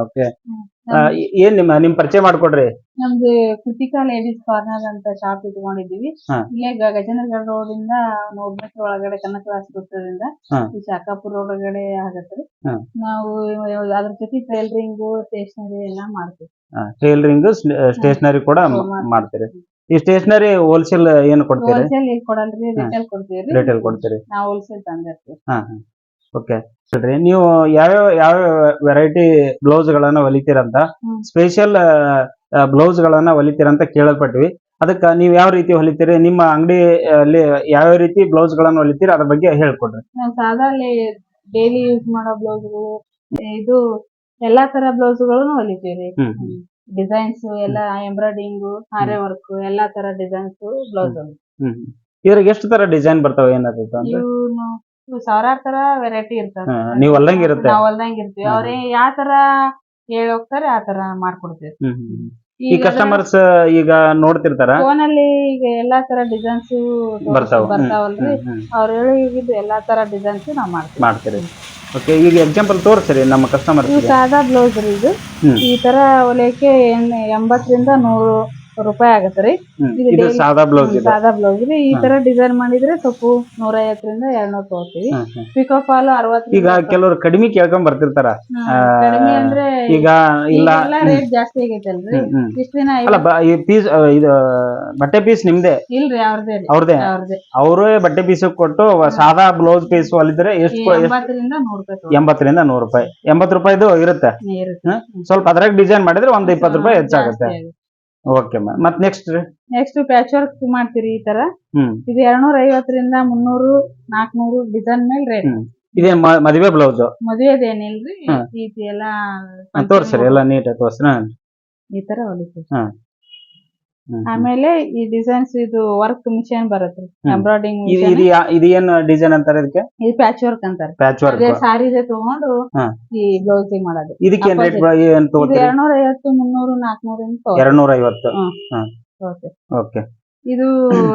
Okay ಏನ್ ನಿಮ್ಮ ನಿಮ್ ಪರಿಚಯ ಮಾಡ್ಕೊಡ್ರಿ. ನಮ್ದು ಕೃತಿಕಾ ಲೇಡೀಸ್ ಕಾರ್ನರ್ ಅಂತ ಶಾಪ್ ಇಟ್ಕೊಂಡಿದೀವಿ ಹಾ. ಇಲ್ಲೇ ಗ- ರೋಡ್ ಇಂದ ನೂರ್ ಮೀಟರ್ ಒಳಗಡೆ ಕನಕ ವೃತ್ತದಿಂದ ಹಾ. ಈ ಶಾಖಾಪುರ ಒಳಗಡೆ ಆಗತ್ರಿ ಹಾ. ನಾವು ಅದ್ರ ಜೊತೆ ಟೈಲರಿಂಗ್ ಸ್ಟೇಷನರಿ ಎಲ್ಲ ಮಾಡ್ತೀವಿ. ಟೈಲರಿಂಗ್ ಸ್ಟೇಷನರಿ ಕೂಡ ಮ- ಮಾಡ್ತೀರಿ. ಈ ಸ್ಟೇಷನರಿ ಹೋಲ್ಸೇಲ್ ಏನು ಕೊಡ್ತೀರಿ? ಹೋಲ್ಸೇಲ್ ಕೊಡಲ್ರಿ? ರಿಟೇಲ್ ಕೊಡ್ತೀವಿ ರಿಟೇಲ್ ಕೊಡ್ತೀರಿ. ನಾವು ಹೋಲ್ಸೇಲ್ ತಂದಿರ್ತೀವಿ. ಹಾ ಹಾ. ಓಕೆ ಸರಿ ನೀವು ಯಾವ್ಯಾವ ಯಾವ ವೆರೈಟಿ ಬ್ಲೌಸ್ ಗಳನ್ನ ಹೊಲಿತೀರಂತ ಸ್ಪೆಷಲ್ ಬ್ಲೌಸ್ ಗಳನ್ನ ಹೊಲಿತೀರಂತ ಕೇಳಲ್ಪಟ್ವಿ ಅದಕ್ಕ ನೀವ್ ಯಾವ ರೀತಿ ಹೊಲಿತೀರಿ? ನಿಮ್ಮ ಅಂಗಡಿ ಅಲ್ಲಿ ಯಾವ ರೀತಿ ಬ್ಲೌಸ್ ಗಳನ್ನ ಹೊಲಿತೀರಿ? ಅದ್ರ ಬಗ್ಗೆ ಹೇಳ್ಕೊಡ್ರಿ. ಸಾಧಾರಣ ಸಾದಾ ಡೈಲಿ ಯೂಸ್ ಮಾಡೋ ಬ್ಲೌಸ್ ಇದು ಎಲ್ಲಾ ತರ ಬ್ಲೌಸ್ಗಳನ್ನು ಹೊಲಿತೀವಿ. ಹ್ಮ್. ಡಿಸೈನ್ಸ್ ಎಲ್ಲಾ ಎಂಬ್ರಾಯ್ಡಿಂಗ್ ಹಾರೆ ವರ್ಕ್ ಎಲ್ಲಾ ತರ ಡಿಸೈನ್ಸ್ ಬ್ಲೌಸ್. ಇದ್ರಾಗ ಎಷ್ಟು ತರ ಡಿಸೈನ್ ಬರ್ತಾವ ಏನಾದ್ರು ಸಾವಿರಾರು ತರ ವೆರೈಟಿ ಇರ್ತಾವ ಹಾ, ನೀವ್ ಹೊಲ್ದಂಗ್ ಇರುತ್ತೆ. ನಾವ್ ಹೊಲ್ದಂಗ್ ಇರ್ತೀವಿ ಹ್ಮ್. ಅವ್ರೇ ಯಾವ ತರ ಹೇಳಿ ಹೋಗ್ತಾರೆ ಆ ತರ ಮಾಡ್ಕೊಡ್ತೀವಿ ಹ್ಮ್ ಹ್ಮ್ ಹ್ಮ್. ಈ ಕಸ್ಟಮರ್ಸ್ ಈಗ ನೋಡ್ತಿರ್ತಾರ ಫೋನ್ ಅಲ್ಲಿ ಈಗ ಎಲ್ಲಾ ತರ ಡಿಸೈನ್ಸ್ ಬರ್ತಾವ ಹ್ಮ್, ಬರ್ತಾವಲ್ರಿ ಹ್ಮ್, ಹ್ಮ್. ಅವ್ರ ಹೇಳಿದ್ದು ಎಲ್ಲಾ ತರ ಡಿಸೈನ್ಸ್ ನಾವ್ ಮಾಡ್ತೀವಿ ಮಾಡ್ತೀರಿ ಓಕೆ ಈಗ ಎಕ್ಸಾಂಪಲ್ ತೋರಿಸ್ರಿ ನಮ್ಮ ಕಸ್ಟಮರ್ ಸಾದಾ ಬ್ಲೌಸ್ ರೀ ಇದು ಹ್ಮ್. ಈ ತರ ಹೊಲಿಯಕ್ಕೆ ಎಂಬತ್ತರಿಂದ ನೂರು ರೂಪಾಯಿ ಆಗತ್ತೆ ರೀ. ಇದು ಸಾದಾ ಬ್ಲೌಸ್ ಇದೆ. ಸಾದಾ ಬ್ಲೌಸ್ ರೀ ಈ ತರ ಡಿಸೈನ್ ಮಾಡಿದ್ರೆ ಸ್ವಲ್ಪ ನೂರ ಐವತ್ತರಿಂದ ಎರಡ್ ನೂರ್ ತಗೋತೀವಿ. ಪಿಕೋ ಫಾಲ್ ಅರವತ್ತು ಈಗ ಕೆಲವರು ಕಡಿಮೆ ಕೇಳ್ಕೊಂಡ್ ಬರ್ತಿರ್ತಾರ. ಕಡಿಮೆ ಅಂದ್ರೆ ಈಗ ಇಲ್ಲ ರೇಟ್ ಜಾಸ್ತಿ ಆಗೈತಲ್ರಿ. ಇಷ್ಟ ದಿನ ಈ ಪೀಸ್ ಇದು ಬಟ್ಟೆ ಪೀಸ್ ನಿಮ್ದೇ? ಇಲ್ರಿ ಅವ್ರದೇ ಅವ್ರದೇ? ಅವರೇ ಬಟ್ಟೆ ಪೀಸ್ ಕೊಟ್ಟು ಸಾದಾ ಬ್ಲೌಸ್ ಪೀಸ್ ಹೊಲಿದ್ರೆ ಎಷ್ಟು ಎಂಬತ್ತರಿಂದ ನೂರ್ ರೂಪಾಯಿ ಎಂಬತ್ತು ರೂಪಾಯಿದು ಇರುತ್ತೆ. ಸ್ವಲ್ಪ ಅದ್ರಾಗ ಡಿಸೈನ್ ಮಾಡಿದ್ರೆ ಒಂದ್ ಇಪ್ಪತ್ತು ರೂಪಾಯಿ ಹೆಚ್ಚಾಗುತ್ತೆ. ಓಕೆ ಮ್ಯಾಮ್ ಮತ್ ನೆಕ್ಸ್ಟ್ ರೀ? ನೆಕ್ಸ್ಟ್ ಪ್ಯಾಚ್ ವರ್ಕ್ ಮಾಡ್ತೀರಿ ಈ ತರ. ಹ್ಮ್. ಇದು ಎರಡ್ನೂರ ಐವತ್ತರಿಂದ ಮುನ್ನೂರು ನಾಲ್ಕನೂರು ಡಿಸೈನ್ ಮೇಲೆ ರೇಟ್. ಇದೇ ಮ- ಮದುವೆ ಬ್ಲೌಸ್ ಮದುವೆದೇನಿಲ್ರಿ. ಈ ರೀತಿ ಎಲ್ಲಾ ತೋರ್ಸ್ರಿ ಎಲ್ಲ ನೀಟ್ ತೋರ್ಸ್ರಿ. ಈ ತರ ಹೊಲಿತೀವಿ. ಹ್ಮ್. ಆಮೇಲೆ ಈ ಡಿಸೈನ್ಸ್ ಇದು ವರ್ಕ್ ಮಿಷನ್ ಬರುತ್ತೆ. ಎಂಬ್ರಾಯ್ಡಿಂಗ್ ಇದು ಇದು ಯಾ- ಇದು ಏನ್ ಡಿಸೈನ್ ಅಂತಾರೆ ಇದಕ್ಕೆ? ಇದು ಪ್ಯಾಚ್ ವರ್ಕ್ ಅಂತಾರೆ. ಪ್ಯಾಚ್ ವರ್ಕ್ ಅದೇ ಸಾರಿದೆ ತಗೊಂಡು ಹಾ. ಈ ಬ್ಲೌಸ್ ಮಾಡೋದು. ಇದಕ್ಕೆ ಏನ್ ರೇಟ್ Opposite. ಏನ್ ಇದು ತಗೋತೀರಿ? ಎರಡ್ನೂರ ಐವತ್ತು ಮುನ್ನೂರು ನಾಲ್ಕನೂರು ಅಂತ ಎರಡ್ ನೂರ ಐವತ್ತು ಓಕೆ. ಇದು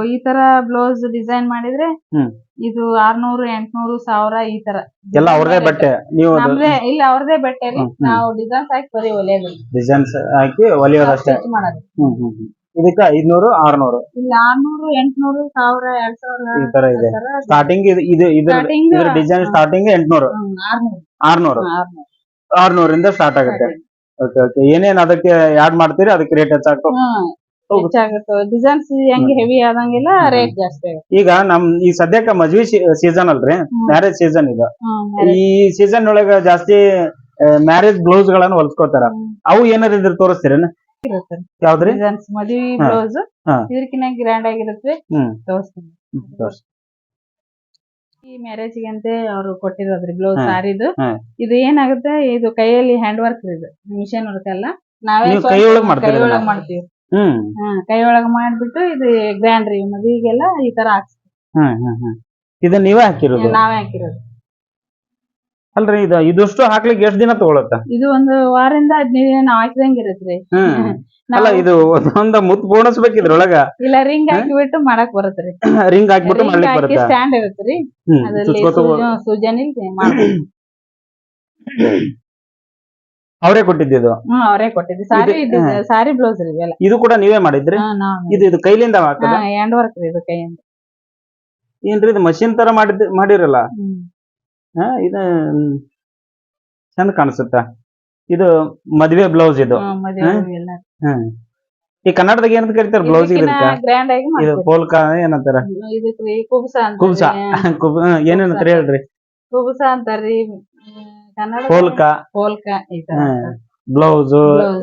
ಈ ತರ ಬ್ಲೌಸ್ ಡಿಸೈನ್ ಮಾಡಿದ್ರೆ ಹ್ಮ್. ಇದು ಆರ್ನೂರು ಎಂಟ್ನೂರು ಸಾವಿರ ಈ ತರ ಎಲ್ಲ ಅವ್ರದೇ ಬಟ್ಟೆ. ನೀವು ನಮ್ದೇ ಇಲ್ಲ ಅವ್ರದೇ ಬಟ್ಟೆ ರೀ ಹ್ಮ್, ಹ್ಮ್. ನಾವು ಡಿಸೈನ್ಸ್ ಹಾಕಿ ಬರೀ ಹೊಲಿಯೋದು ಡಿಸೈನ್ಸ್ ಹಾಕಿ ಹೊಲಿಯೋದಷ್ಟೇ ಮಾಡೋದು. ಹ್ಮ್ ಹ್ಮ್ ಹ್ಮ್. ಇದಕ್ಕೆ ಐದ್ನೂರು ಆರ್ನೂರು. ಇಲ್ಲ ಆರ್ನೂರು ಎಂಟ್ನೂರು ಸಾವಿರ ಎರಡ್ ಸಾವಿರ ಈ ತರ ಇದೆ. ಸ್ಟಾರ್ಟಿಂಗ್ ಇದು ಇದು ಇದ್ರ Starting, ಇದ್ರ ಡಿಸೈನ್ ಸ್ಟಾರ್ಟಿಂಗ್ ಎಂಟ್ನೂರು. ಹ್ಮ್, ಆರ್ನೂರು. ಆರ್ನೂರು. ಆರ್ನೂರು. ಆರ್ನೂರಿಂದ ಸ್ಟಾರ್ಟ್ ಆಗುತ್ತೆ. ಓಕೆ ಓಕೆ ಏನೇನ್ ಅದಕ್ಕೆ ಯಾಡ್ ಮಾಡ್ತೀರಿ ಅದಕ್ಕೆ ರೇಟ್ ಹೆಚ್ಚಾಗ್ತದೆ ಹ್ಮ್ ಹೌದು. ಹೆಚ್ಚಾಗುತ್ತೆ. ಡಿಸೈನ್ಸ್ ಹೆಂಗೆ ಹೆವಿ ಆದಂಗೆಲ್ಲ ರೇಟ್ ಜಾಸ್ತಿ ಆಗುತ್ತೆ. ಈಗ ನಮ್ ಈ ಸದ್ಯಕ್ಕೆ ಮದ್ವಿ ಸೀಸನ್ ಅಲ್ರಿ ಹ್ಮ್. ಮ್ಯಾರೇಜ್ ಸೀಸನ್ ಇದು ಹ್ಮ್ ಈ ಸೀಸನ್ ಒಳಗ ಜಾಸ್ತಿ ಮ್ಯಾರೇಜ್ ಬ್ಲೌಸ್ ಗಳನ್ನ ಹೊಲ್ಸ್ಕೊತಾರ. ಹ್ಮ್. ಅವು ಏನಾರ ಇದ್ರ ತೋರಿಸ್ತೀರೇನ? ಇರುತ್ತೆ. ಯಾವ್ದ್ರಿ? ಮದುವೆ ಹಾ. ಬ್ಲೌಸ್ ಹಾ. ಗ್ರ್ಯಾಂಡ್ ಆಗಿರುತ್ತೆ. ಹ್ಮ್. ತೋರಿಸ್ತೀನಿ. ತೋರ್ಸಿ. ಈ ಮ್ಯಾರೇಜ್ ಅಂತೆ ಅವ್ರು ಕೊಟ್ಟಿರೋದ್ರಿ ಬ್ಲೌಸ್ ಹಾ. ಸಾರಿದು. ಹಾ. ಇದು ಏನಾಗುತ್ತೆ? ಇದು ಕೈಯಲ್ಲಿ ಹ್ಯಾಂಡ್ ವರ್ಕ್ ಇದು ಮಿಷನ್ ವರ್ಕ್ ಅಲ್ಲ. ನಾವೇ ಕೈಯೊಳಗ್ ಮಾಡ್ತೀರಾ ಕೈಯೊಳಗ್ ಮಾಡ್ತೀವಿ. ಹ್ಮ್. ಹಾ ಕೈ ಒಳಗ್ ಮಾಡ್ಬಿಟ್ಟು ಇದು ಗ್ರ್ಯಾಂಡ್ ರೀ ಮದುವೆಗೆಲ್ಲ ಈ ತರ ಹಾಕ್ಸ್ತೀವಿ. ಹ್ಮ್ ಹ್ಮ್ ಹ್ಮ್. ಇದನ್ನ ನೀವೇ ಹಾಕಿರೋದು? ನಾವೇ ಹಾಕಿರೋದು. ಅಲ್ರಿ ಇದು ಇದಷ್ಟು ಹಾಕ್ಲಿಕ್ಕೆ ಎಷ್ಟ್ ದಿನ ತಗೊಳತ್ತ? ಇದು ಒಂದು ವಾರದಿಂದ ಹದಿನೈದು ದಿನ ನಾವ್ ಹಾಕಿದಂಗ ಇರತ್ರಿ. ಹ್ಮ್. ಅಲ್ಲ ಇದು ಒಂದೊಂದ ಮುತ್ ಪೂರ್ಣಿಸ್ಬೇಕು ಇದ್ರೊಳಗ ಇಲ್ಲ ರಿಂಗ್ ಹಾಕಿಬಿಟ್ಟು ಮಾಡಕ್ ಬರತ್ರಿ. ರಿಂಗ್ ಹಾಕಿಬಿಟ್ಟು ಮಾಡ್ಲಿಕ್ಕೆ ಹಾಕಿ ಬರುತ್ತಾ? ಸ್ಟ್ಯಾಂಡ್ ಇರತ್ರಿ. ಹ್ಮ್ ಅದ್ರಲ್ಲಿ ಸೂಜನ್ ಇಲ್ರಿ ಮಾಡ್ಬೋದು ಅವರೇ ಕೊಟ್ಟಿದ್ದು ಹ್ಮ್ ಅವರೇ ಕೊಟ್ಟಿದ್ದು. ಸಾರಿ ಇದು- ಇದು- ಸಾರಿ ಬ್ಲೌಸ್ ರೀ ಇವೆಲ್ಲ. ಇದು ಕೂಡ ನೀವೇ ಮಾಡಿದ್ರಿ? ಹಾ ನಾವ್. ಇದು ಇದು ಕೈಲಿಂದ ಹಾಕದ? ಹ್ಯಾಂಡ್ ವರ್ಕ್ ರೀ ಇದು ಕೈಯಿಂದ. ಏನ್ರಿ ಇದು ಮಷಿನ್ ತರ ಮಾಡಿದ್ ಮಾಡಿರಲ್ಲ? ಹ್ಮ್. ಇದು ಚಂದ ಕಾಣಿಸುತ್ತ? ಇದು ಮದ್ವೆ ಬ್ಲೌಸ್ ಇದು. ಹ್ಮ್? ಈ ಕನ್ನಡದಾಗ ಏನಂತ ಕರಿತಾರ ಬ್ಲೌಸ್ ಇದು ಪೋಲ್ಕಾ ಏನಂತಾರ? ಕುಬ್ಸ ಕುಬ್ ಏನೇನಂತ ಹೇಳ್ರಿ? ಕುಬ್ಸ ಅಂತಾರ್ರಿ. ಪೋಲ್ಕ. ಪೋಲ್ಕ ಬ್ಲೌಸ್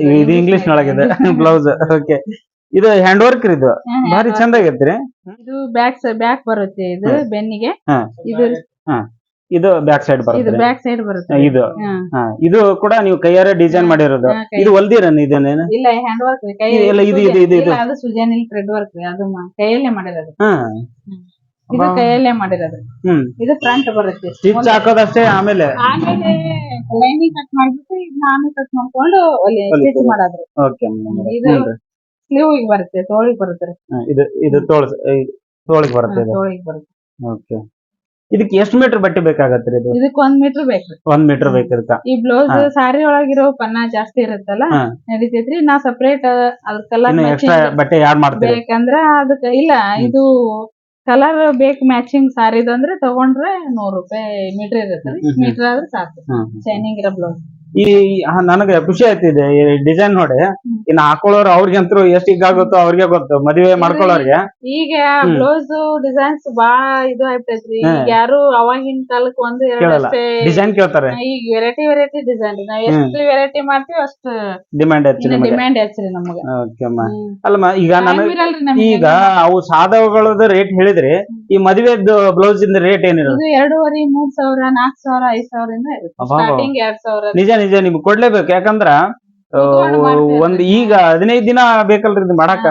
ಇದು ಇಂಗ್ಲಿಷ್ ನೊಳಗಿದೆ. Blouse okay. ಇದು ಹ್ಯಾಂಡ್ ವರ್ಕ್ ಇದು? ಬಾರಿ ಭಾರಿ ಚಂದ ಆಗೈತ್ರಿ ಇದು ಬ್ಯಾಕ್ ಬ್ಯಾಕ್ ಬರುತ್ತೆ ಇದು. ಬೆನ್ನಿಗೆ. ಹಾ. ಇದು ಇದು ಬ್ಯಾಕ್ ಸೈಡ್ ಇದು ಬರುತ್ತೆ ಬ್ಯಾಕ್ ಸೈಡ್ ಬರುತ್ತೆ ಇದು. ಹಾ, ಇದು ಕೂಡ ನೀವು ಕೈಯಾರೆ ಡಿಸೈನ್ ಮಾಡಿರೋದು. ಹಾ, ಕೈ- ಇದು ಹೊಲ್ದಿರನ್ ಇದೇನೇನು? ಇಲ್ಲ ಹ್ಯಾಂಡ್ ವರ್ಕ್ ಕೈ ಇಲ್ಲ, ಇದು- ಇದು- ಇದು- ಇದು. ಇಲ್ಲ, ಅದು ಸುಜನ್ ಇಲ್ಲಿ ಥ್ರೆಡ್ ವರ್ಕ್ ಅದು ಮ- ಕೈಯಲ್ಲೇ ಮಾಡಿರೋದು. ಹಾ. ಇದು ಕೈಯಲ್ಲೇ ಮಾಡಿರೋದು. ಹ್ಮ್. ಇದು ಫ್ರಂಟ್ ಬರುತ್ತೆ. ಸ್ಟಿಚ್ ಹಾಕೋದಷ್ಟೇ ಆಮೇಲೆ? ಆಮೇಲೆ ಲೈನಿಂಗ್ ಕಟ್ ಮಾಡ್ಬಿಟ್ಟು ಇದನ್ನ ಆಮೇಲೆ ಕಟ್ ಮಾಡ್ಕೊಂಡು ಅಲ್ಲಿ ಹೊಲಿತು. ಮಾಡೋದು. ಓಕೆ ಇದು ಸ್ಲೀವ್ ಬರುತ್ತೆ ತೋಳಿಗೆ ಬರುತ್ತೆ. ಇದು ಇದು ತೋಳ ತೋಳಿಗೆ ಬರುತ್ತೆ ಇದು? ತೋಳಿಗೆ ಬರುತ್ತೆ. ಓಕೆ. ಇದಕ್ಕೆ ಎಷ್ಟು ಮೀಟರ್ ಬಟ್ಟೆ ಬೇಕಾಗತ್ರಿ ಇದು? ಇದಕ್ ಒಂದ್ ಮೀಟರ್ ಬೇಕ್ರಿ ಒಂದ್ ಮೀಟರ್ ಬೇಕಿರ್ತ ಈ ಬ್ಲೌಸ್ ಹಾ. ಸಾರಿ ಒಳಗಿರೋ ಪನ್ನ ಜಾಸ್ತಿ ಇರುತ್ತಲ್ಲ ಹಾ. ನಡಿತೈತ್ರಿ. ನಾ ಸಪರೇಟ್ ಇನ್ನು ಎಕ್ಸ್ಟ್ರಾ ಬಟ್ಟೆ ಯಾಡ್ ಮಾಡ್ತೀರಿ? ಬೇಕಂದ್ರ ಅದಕ್ಕ ಇಲ್ಲ ಇದು ಕಲರ್ ಬೇಕು ಮ್ಯಾಚಿಂಗ್ ಸಾರಿದಂದ್ರೆ ತಗೊಂಡ್ರೆ ನೂರ್ ರೂಪಾಯಿ ಮೀಟರ್ ಇರುತ್ತೆ ಹ್ಮ್, ಹ್ಮ್. ಮೀಟರ್ ಆದ್ರೆ ಸಾಕು. ಹ್ಮ್. ಶೈನಿಂಗ್ ಇರೋ ಬ್ಲೌಸ್ ಈ ನನಗ ಖುಷಿ ಆಯ್ತಿದೆ ಈ ಡಿಸೈನ್ ನೋಡಿ. ಇನ್ನು ಹಾಕೊಳ್ಳೋರು ಅವ್ರಿಗಂತೂ ಎಷ್ಟು ಈಗ ಆಗುತ್ತೋ ಅವ್ರಿಗೆ ಗೊತ್ತು ಮದುವೆ ಮಾಡ್ಕೊಳ್ಳೋರ್ಗೆ. ಈಗ ಬ್ಲೌಸ್ ಡಿಸೈನ್ಸ್ ಬಾಳ ಇದು ಆಯ್ತೈತ್ರಿ ಯಾರು ಅವಾಗಿನ ಕಾಲಕ್ ಒಂದು ಎರಡು. ಡಿಸೈನ್ ಕೇಳ್ತಾರೆ. ಈಗ ವೆರೈಟಿ ವೆರೈಟಿ ಡಿಸೈನ್ ನಾವ್ ಎಷ್ಟು ವೆರೈಟಿ ಮಾಡ್ತೀವಿ ಅಷ್ಟು ಡಿಮ್ಯಾಂಡ್ ಹೆಚ್ಚು ಡಿಮ್ಯಾಂಡ್ ಹೆಚ್ಚ್ರಿ ನಮಗ. ಅಲ್ಲಮ್ಮ ಈಗ ನಮ್ಗೆ. ಈಗ ಅವು ಸಾಧವಗಳದ ರೇಟ್ ಹೇಳಿದ್ರಿ. ಈ ಮದುವೆದ್ದು ಬ್ಲೌಸ್ ಇಂದ ರೇಟ್ ಏನಿರೋದು ಎರಡೂವರೆ ಮೂರ್ ಸಾವಿರ ನಾಲ್ಕ್ ಸಾವಿರ ಐದ್ ಸಾವಿರ. ಸ್ಟಾರ್ಟಿಂಗ್ ಎರಡ್ ಸಾವಿರ. ನಿಜ ನಿಜ ನಿಮ್ಗೆ ಕೊಡ್ಲೇಬೇಕು. ಯಾಕಂದ್ರ ಒಂದ್ ಈಗ ಹದಿನೈದ್ ದಿನ ಬೇಕಲ್ರಿ ಇದು ಮಾಡಾಕ.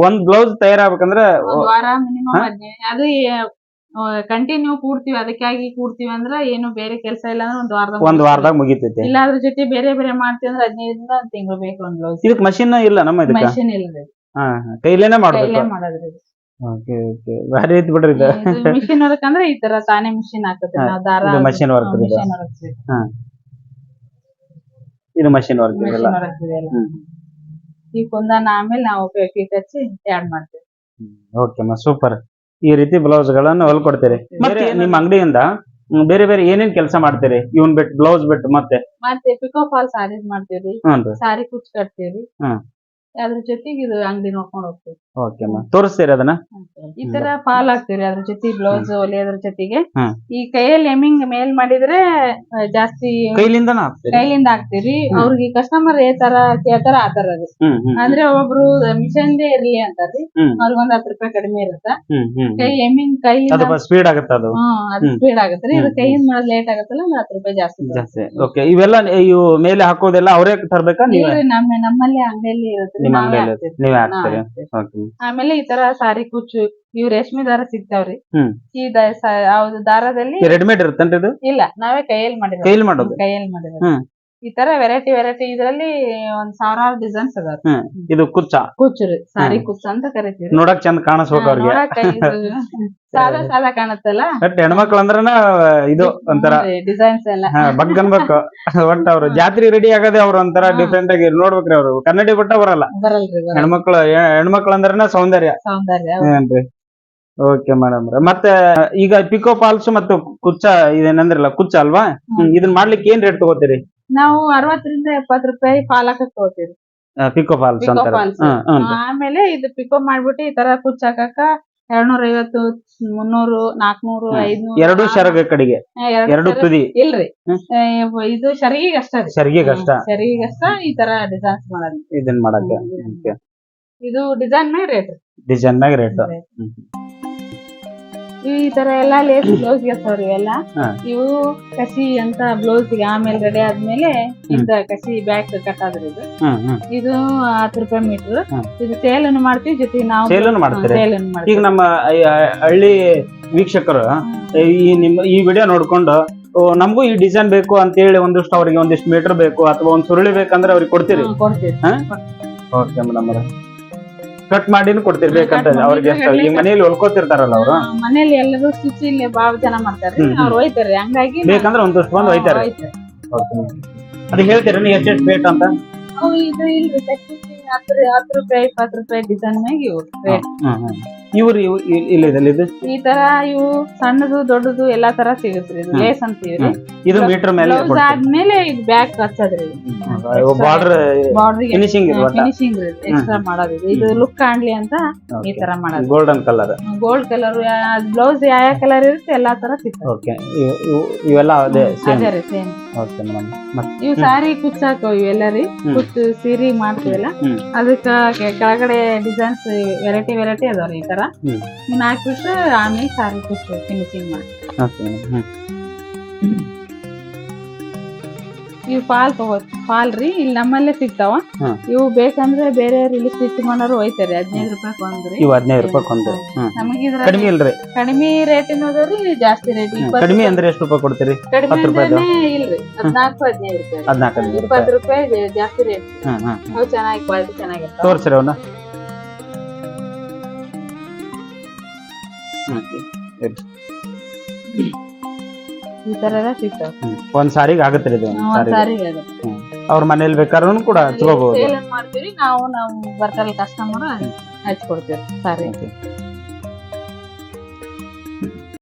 ಒಂದ್ ಬ್ಲೌಸ್ ತಯಾರಾಗ್ಬೇಕಂದ್ರ ಹಾ? ಅದು ಕಂಟಿನ್ಯೂ ಕೂಡ್ತೀವಿ. ಅದಕ್ಕಾಗಿ ಕೂಡ್ತಿವಿ ಅಂದ್ರ ಏನು ಬೇರೆ ಕೆಲಸ ಇಲ್ಲ ಅಂದ್ರೆ ಒಂದ್ ವಾರದಾಗ ಒಂದ್ ವಾರದಾಗ ಮುಗಿತೈತಿ. ಇಲ್ಲ ಅದ್ರ ಜೊತೆ ಬೇರೆ ಬೇರೆ ಮಾಡ್ತೀವಿ ಅಂದ್ರೆ ಹದಿನೈದರಿಂದ ಒಂದ್ ತಿಂಗಳು ಬೇಕು ಒಂದ್ ಬ್ಲೌಸ್. ಇದಕ್ ಮಷಿನ್ ಇಲ್ಲ ನಮ್ಮ ಇದಕ್ಕ? ಮಷಿನ್ ಇಲ್ಲ ಹಾ ಹಾ. ಕೈಲೇನೆ ಮಾಡ್ಬೇಕು? ಮಾಡೋದ್ರಿ ಓಕೆ ಓಕೆ. ಭಾರಿ ಐತಿ ಬಿಡ್ರಿ ಇದು. ಮಿಷಿನ್ ವರ್ಕ್ ಅಂದ್ರೆ ಈ ತರ ತಾನೇ ಮಿಷಿನ್ ಹಾಕತ್ತೆ ನಾವು ದಾರ. ಮಿಷಿನ್ ವರ್ಕ್ ಇದು ಮಷಿನ್ ವರ್ಕ್ ಇದೆಲ್ಲ. ಈ ಕುಂದನ ಆಮೇಲೆ ನಾವು ಹಚ್ಚಿ ಆಡ್ ಮಾಡ್ತೀವಿ. ಓಕೆ ಸೂಪರ್ ಈ ರೀತಿ ಬ್ಲೌಸ್ ಗಳನ್ನ ಹೊಲ್ಕೊಡ್ತೀರಿ ಮತ್ತೆ ನಿಮ್ಮ ಅಂಗಡಿಯಿಂದ ಬೇರೆ ಬೇರೆ ಏನೇನ್ ಕೆಲಸ ಮಾಡ್ತೀರಿ? ಇವನ್ ಬಿಟ್ಟು ಬ್ಲೌಸ್ ಬಿಟ್ಟು ಮತ್ತೆ? ಮತ್ತೆ ಪಿಕೋ ಫಾಲ್ ಸಾರೀಸ್ ಮಾಡ್ತೀವಿ ಸಾರಿ ಕುಚ್ ಕಟ್ತೀವ್ರಿ ಹ್ಮ್. ಅದ್ರ ಜೊತೆಗೆ ಇದು ಅಂಗಡಿ ನೋಡ್ಕೊಂಡ್ ಹೋಗ್ತೀವಿ. ಓಕೆ ಅಮ್ಮ ತೋರಿಸ್ತೀರಿ ಅದನ್ನ? ಈ ತರ ಫಾಲ್ ಹಾಕ್ತಿವ್ರಿ ಅದ್ರ ಜೊತೆ ಬ್ಲೌಸ್ ಹೊಲಿಯೋದ್ರ ಜೊತೆಗೆ. ಹ್ಮ್. ಈ ಕೈಯಲ್ಲಿ ಎಮ್ಮಿಂಗ್ ಮೇಲ್ ಮಾಡಿದ್ರೆ ಆ, ಜಾಸ್ತಿ ಕೈಲಿಂದನ ಹಾಕ್ತೀರಿ? ಕೈಲಿಂದ ಹಾಕ್ತಿವ್ರಿ. ಅವ್ರಿಗೆ ಕಸ್ಟಮರ್ ಏ ತರ ಕೇಳ್ತಾರ ಆ ತರ ಅದು. ಹ್ಮ್ ಹ್ಮ್ ಅಂದ್ರೆ ಒಬ್ರು ಮಿಷನ್ ಇರ್ಲಿ ಅಂತಾರ್ರಿ. ಹ್ಮ್. ಅವ್ರಿಗೆ ಒಂದ್ ಹತ್ತು ರೂಪಾಯಿ ಕಡಿಮೆ ಇರುತ್ತ? ಹ್ಮ್ ಹ್ಮ್ ಕೈ ಎಮ್ಮಿಂಗ್ ಕೈಲಿಂದ ಅದು ಸ್ಪೀಡ್ ಆಗುತ್ತೆ ಅದು? ಹ್ಮ್ ಅದು ಹ್ಮ್. ಸ್ಪೀಡ್ ಆಗತ್ರಿ ಇದು. ಕೈಯಿಂದ ಮಾಡೋದ್ ಲೇಟ್ ಆಗತ್ತಲ್ಲ ಒಂದ್ ಹತ್ತು ರೂಪಾಯಿ ಜಾಸ್ತಿ ಬರುತ್ತೆ. ಜಾಸ್ತಿ. ಓಕೆ ಇವೆಲ್ಲ ಇವು ಮೇಲೆ ಹಾಕೋದೆಲ್ಲ ಅವರೇ ತರ್ಬೇಕಾ ನೀವೇ? ಇಲ್ರಿ ನಮ್ಮ ನಮ್ಮಲ್ಲಿ ಅಂಗಡಿಯಲ್ಲಿ ಇರುತ್ತೆ. ನಿಮ್ಮ ನಾವೇ ಅಂಗಡಿಯಲ್ಲಿ ಹಾಕ್ತೀವಿ. ನೀವೇ ನಾವೇ ಹಾಕ್ತೀವಿ. ಓಕೆ ಆಮೇಲೆ ಈ ತರ ಸಾರಿ ಕುಚ್ಚು ಇವ್ ರೇಷ್ಮೆ ದಾರ ಸಿಗ್ತಾವ್ರಿ ಹ್ಮ್. ಈ ದ- ಸ- ಯಾವ್ದು ದಾರದಲ್ಲಿ ರೆಡಿಮೇಡ್ ಇರುತ್ತೇನ್ರಿ ಇದು ಇಲ್ಲ ನಾವೇ ಕೈಯಲ್ಲಿ ಮಾಡಿರೋದು ಕೈಲಿ ಮಾಡೋದು ಕೈಯಲ್ಲಿ ಮಾಡಿರೋದು ಹ್ಮ್. ಈ ತರ ವೆರೈಟಿ ವೆರೈಟಿ ಇದ್ರಲ್ಲಿ ಒಂದ್ ಸಾವಿರಾರು ಡಿಸೈನ್ಸ್ ಅದಾವ ಹ್ಮ್ ಇದು ಕುಚ್ಚ. ಕುಚ್ಚರಿ ಸಾರಿ ಹ್ಮ್. ಕುಚ್ಚು ಅಂತ ಕರಿತೀವಿ ನೋಡಕ್ ಚಂದ ಕಾಣಿಸ್ಬೇಕು ಅವ್ರಿಗೆ. ಸಾದಾ ಸಾದಾ ಕಾಣತ್ತಲ್ಲ? ಬಟ್ ಹೆಣ್ಮಕ್ಳು ಅಂದ್ರನ ಇದು ಒಂಥರ. ಡಿಸೈನ್ಸ್ ಎಲ್ಲ. ಹಾ ಬಗ್ ಅನ್ಬೇಕು. ಒಟ್ಟ ಅವ್ರು ಜಾತ್ರೆ ರೆಡಿ ಆಗದೆ ಅವ್ರು ಒಂಥರ. ಡಿಫ್ರೆಂಟ್ ಆಗಿ ನೋಡ್ಬೇಕ್ರಿ ಅವ್ರು. ಕನ್ನಡಿ ಬಿಟ್ಟ ಬರಲ್ಲ. ಬರಲ್ರಿ ಬರಲ್ಲ. ಹೆಣ್ಮಕ್ಳು ಹೆ- ಹೆಣ್ಮಕ್ಳು ಅಂದ್ರನ ಸೌಂದರ್ಯ ಸೌಂದರ್ಯ ಏನ್ರಿ? ಓಕೆ ಮೇಡಮ್ ಮತ್ತೆ ಈಗ ಪಿಕೋ ಪಾಲ್ಸ್ ಮತ್ತು ಕುಚ್ಚ ಇದೇನಂದ್ರಲ್ಲ ಕುಚ್ಚ ಅಲ್ವಾ? ಹ್ಮ್, ಇದನ್ ಮಾಡ್ಲಿಕ್ಕೆ ಏನ್ ರೇಟ್ ತಗೋತೀರಿ? ನಾವು ಅರವತ್ತರಿಂದ ಎಪ್ಪತ್ ರೂಪಾಯಿ ಪಾಲಕ ತಗೋತೀವಿ. ಪಿಕೋ ಫಾಲ್ಸ್ ಅಂತಾರ. ಹ್ಮ್ ಹ್ಮ್ ಆಮೇಲೆ ಇದು ಪಿಕೋ ಮಾಡ್ಬಿಟ್ಟು ಈ ತರ ಕುಚ್ಚ ಹಾಕಕ ಎರಡ್ನೂರ ಐವತ್ತು ಮುನ್ನೂರು ನಾಲ್ಕನೂರು ಹ್ಮ್. ಐದ್ನೂರು ಎರಡು ಶರಗ ಕಡೆಗೆ. ಎರಡು ತುದಿ. ಇಲ್ರಿ. ಹ್ಮ್. ಆ, ಇದು ಶರಗಿಗೆ ಅಷ್ಟ ರೀ. ಸರಿಗೆ ಕಷ್ಟ ಶರಿಗಿಗೆ ಅಷ್ಟ. ಈ ತರ ಡಿಸೈನ್ಸ್ ಮಾಡೋದು. ಇದನ್ ಮಾಡಕ್ಕೆ. ಹ್ಮ್. ಇದು ಡಿಸೈನ್ ಮೇಲೆ ರೇಟ್ ಡಿಸೈನ್ ಮ್ಯಾಗ ರೇಟ್ ಈ ತರ ಎಲ್ಲಾ ಲೇಸ್ ಬ್ಲೌಸ್ ಇರ್ತಾವ್ರಿ ಇವೆಲ್ಲ ಎಲ್ಲಾ. ಇವು ಕಸಿ ಅಂತ ಬ್ಲೌಸ್ಗೆ ಆಮೇಲೆ ರೆಡಿ ಆದ್ಮೇಲೆ ಇಂತ ಕಸಿ ಬ್ಯಾಕ್ ಕಟ್ ಆದ್ರಿ ಇದು. ಇದು ಹತ್ತು ರೂಪಾಯಿ ಮೀಟರ್. ಇದು ಸೇಲ್ ಮಾಡ್ತೀವಿ ಜೊತೆಗೆ ನಾವು ಸೇಲ್ ಮಾಡ್ತೀವಿ. ಈಗ ನಮ್ಮ ಹಳ್ಳಿ ವೀಕ್ಷಕರು ಈ ನಿಮ್ಮ ಈ ವಿಡಿಯೋ ನೋಡ್ಕೊಂಡು ನಮಗೂ ಈ ಡಿಸೈನ್ ಬೇಕು ಅಂತ ಹೇಳಿ ಒಂದಿಷ್ಟು ಅವ್ರಿಗೆ ಒಂದಿಷ್ಟು ಮೀಟರ್ ಬೇಕು ಅಥವಾ ಒಂದ್ ಸುರುಳಿ ಬೇಕಂದ್ರೆ ಅವ್ರಿಗೆ ಕೊಡ್ತೀರಿ? ಓಕೆ ಮೇಡಮ್ ಕಟ್ ಮಾಡಿನೂ ಕೊಡ್ತಿರ್ಬೇಕಂತ ಬೇಕಂತ ಅವ್ರಿಗೆ ಎಷ್ಟು ಈಗ ಮನೇಲಿ ಹೊಲ್ಕೋತಿರ್ತಾರಲ್ಲ ಅವರು? ಮನೇಲಿ ಎಲ್ಲರೂ ಸ್ಟಿಚ್ ಇಲ್ಲಿ ಬಾಳ ಜನ ಮಾಡ್ತಾರೆ. ಅವ್ರು ಒಯ್ತಾರ್ರಿ ಹಂಗಾಗಿ ಬೇಕಂದ್ರೆ ಒಂದಷ್ಟು ಬಂದು ಒಯ್ತಾರೆ ಒಯ್ತಾರೆ. ಅದು ಹೇಳ್ತೀರಾ ನೀವು ಎಷ್ಟೆಷ್ಟು ರೇಟ್ ಅಂತ? ಅವು ಇದು ಇಲ್ರಿ. ಹತ್ತು ಹತ್ತು ರೂಪಾಯಿ ಇಪ್ಪತ್ತು ರೂಪಾಯಿ ಡಿಸೈನ್ ಮ್ಯಾಗ ಇವು ರೇಟ್ ಹ್ಮ್ ಹ್ಮ್ ಇವ್ರು ಇವು ಇ- ಇಲ್ಲಿದೆ ಇದು? ಈ ತರ ಇವು ಸಣ್ಣದು ದೊಡ್ಡದು ಎಲ್ಲಾ ತರ ಸಿಗುತ್ತೆ ಇದು. ಲೇಸ್ ಅಂತೀವ್ರಿ ಇದು ಮೀಟರ್ ಮೇಲೆ ಬ್ಲೌಸ್ ಆದ್ಮೇಲೆ ಇದು back ಹಚ್ಚದ್ರಿ. Border border finishing finishing extra ಮಾಡೋದು ಇದು. ಲುಕ್ ಕಾಣ್ಲಿ ಅಂತ ಈ ತರ ಮಾಡೋದು. Golden colour gold colour blouse ಯಾವ ಯಾವ ಕಲರ್ ಇರುತ್ತೆ ಎಲ್ಲಾ ತರ ಸಿಗ್ತದೆ. ಓಕೆ ಇವೆಲ್ಲ ಅದೇ ಸೇಮ್ ಅದೇ ಸೇಮ್ ಓಕೆ ಮೇಡಮ್ ಇವು ಸಾರಿ ಕುಚ್ಚ ಹಾಕೋ ಇವೆಲ್ಲ ರೀ. ಹ್ಮ್. ಕುಚ್ಚು ಸೀರೆ ಮಾಡ್ತೀವಲ್ಲ? ಅದಕ್ಕೆ ಅದಕ್ಕ ಕೆಳಗಡೆ ಡಿಸೈನ್ಸ್ ವೆರೈಟಿ ವೆರೈಟಿ ಅದಾವ್ರಿ ಈ ತರ. ಹ್ಮ್. ನೀನ್ ಹಾಕ್ಬಿಟ್ಟು ಆಮೇಲೆ ಸಾರಿ ಕುಚ್ಚು ಫಿನಿಶಿಂಗ್ ಮಾಡಿ. ಓಕೆ ಇವು ಪಾಲ್ ತಗೋ ಪಾಲ್ ರೀ ಇಲ್ಲಿ ನಮ್ಮಲ್ಲೇ ಸಿಗ್ತಾವ. ಹ್ಮ್. ಇವು ಬೇಕಂದ್ರೆ ಬೇರೆ ಇಲ್ಲಿ ಸ್ಟಿಚ್ ಮಾಡೋರು ಒಯ್ತಾರೆ ಹದಿನೈದು ರೂಪಾಯಿ ಒಂದ್ರಿ ಇವು ಹದಿನೈದು ರೂಪಾಯಿ ಒಂದು ಹ್ಮ್. ನಮಗೆ ಕಡಿಮೆ ಇಲ್ರಿ ಕಡಿಮೆ ರೇಟಿನ ಅದಾವ್ರಿ ಜಾಸ್ತಿ ರೇಟ್ ಹ್ಮ್. ಕಡಿಮೆ ಅಂದ್ರೆ ಎಷ್ಟು ರೂಪಾಯಿ ಕೊಡ್ತೀರಿ? ಕಡಿಮೆ ಹತ್ತು ರೂಪಾಯಿದು? ಅಂದ್ರೇನೆ ಇಲ್ರಿ ಹದಿನಾಲ್ಕು ಹದಿನೈದು ರೂಪಾಯಿ. ಹದಿನಾಲ್ಕು ಹದಿನೈದು ರೂಪಾಯಿ ಇಪ್ಪತ್ತು ರೂಪಾಯಿ. ಜಾ- ಜಾಸ್ತಿ ರೇಟ್ ಹ್ಮ್ ಹ್ಮ್ ಅವು ಚೆನ್ನಾಗಿ ಕ್ವಾಲಿಟಿ ಚೆನ್ನಾಗಿರ್ತಾವ. ತೋರ್ಸ್ರಿ ಅವನ್ನ ಈ ತರ ಎಲ್ಲ ಸಿಗ್ತಾವ. ಒಂದ್ ಸಾರಿಗೆ ಆಗತ್ರಿ ಇದು ಒಂದ್ ಒಂದ್ ಸಾರಿಗೆ. ಸಾರಿಗೆ ಆಗುತ್ತೆ. ಅವ್ರ ಮನೇಲಿ ಬೇಕಾದ್ರೂ ಕೂಡ ಹಚ್ಕೋಬಹುದು ಸೇಲ್ ಮಾಡ್ತೀವಿ ನಾವು ಬರ್ತಾರಲ್ಲ ಕಸ್ಟಮರ್ ಹಚ್ಕೊಡ್ತೀವಿ ಸಾರಿ.